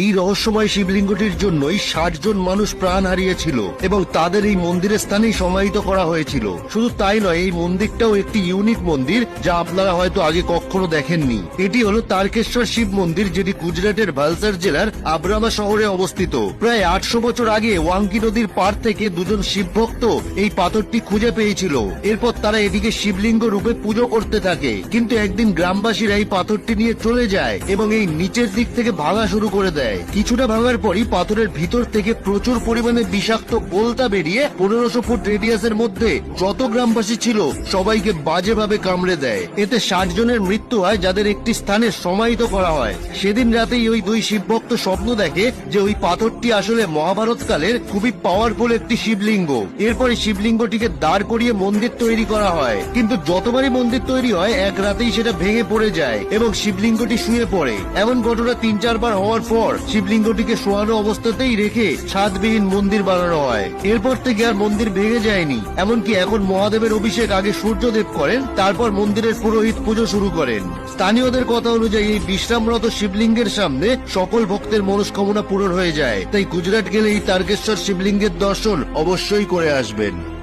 এই রহস্যময় শিবলিঙ্গটির জন্যই ষাট জন মানুষ প্রাণ হারিয়েছিল এবং তাদের এই মন্দিরের স্থানেই সমাহিত করা হয়েছিল। শুধু তাই নয়, এই মন্দিরটাও একটি ইউনিক মন্দির যা আপনারা হয়তো আগে কখনো দেখেননি। এটি হলো তারকেশ্বর শিব মন্দির, যেটি গুজরাটের ভালসার জেলার আব্রামা শহরে অবস্থিত। প্রায় আটশো বছর আগে ওয়াঙ্কি নদীর পার থেকে দুজন শিবভক্ত এই পাথরটি খুঁজে পেয়েছিল। এরপর তারা এটিকে শিবলিঙ্গ রূপে পুজো করতে থাকে। কিন্তু একদিন গ্রামবাসীরা এই পাথরটি নিয়ে চলে যায় এবং এই নিচের দিক থেকে ভাঙা শুরু করে দেয়। কিছুটা ভাঙার পরই পাথরের ভিতর থেকে প্রচুর পরিমাণে বিষাক্ত বলতা বেরিয়ে পনেরোশো ফুট রেডিয়াসের মধ্যে যত গ্রামবাসী ছিল, সবাইকে বাজেভাবে কামড়ে দেয়। এতে ষাট জনের মৃত্যু হয় যাদের একটি স্থানে সমাহিত করা হয়। সেদিন রাতেই ওই দুই শিবভক্ত স্বপ্ন দেখে যে ওই পাথরটি আসলে মহাভারত কালের খুবই পাওয়ারফুল একটি শিবলিঙ্গ। এরপরে শিবলিঙ্গটিকে দাঁড় করিয়ে মন্দির তৈরি করা হয়। কিন্তু যতবারই মন্দির তৈরি হয়, এক রাতেই সেটা ভেঙে পড়ে যায় এবং শিবলিঙ্গটি শুয়ে পড়ে। এমন ঘটনা তিন চারবার হওয়ার পর শিবলিঙ্গটিকে শোয়ানো অবস্থাতেই রেখে ছাদবিহীন মন্দির বানানো হয়। এরপর থেকে আর মন্দির ভেঙে যায়নি। এমনকি এখন মহাদেবের অভিষেক আগে সূর্যদেব করেন, তারপর মন্দিরের পুরোহিত পুজো শুরু করেন। স্থানীয়দের কথা অনুযায়ী এই বিশ্রামরত শিবলিঙ্গের সামনে সকল ভক্তের মনস্কামনা পূরণ হয়ে যায়। তাই গুজরাট গেলে এই তারকেশ্বর শিবলিঙ্গের দর্শন অবশ্যই করে আসবেন।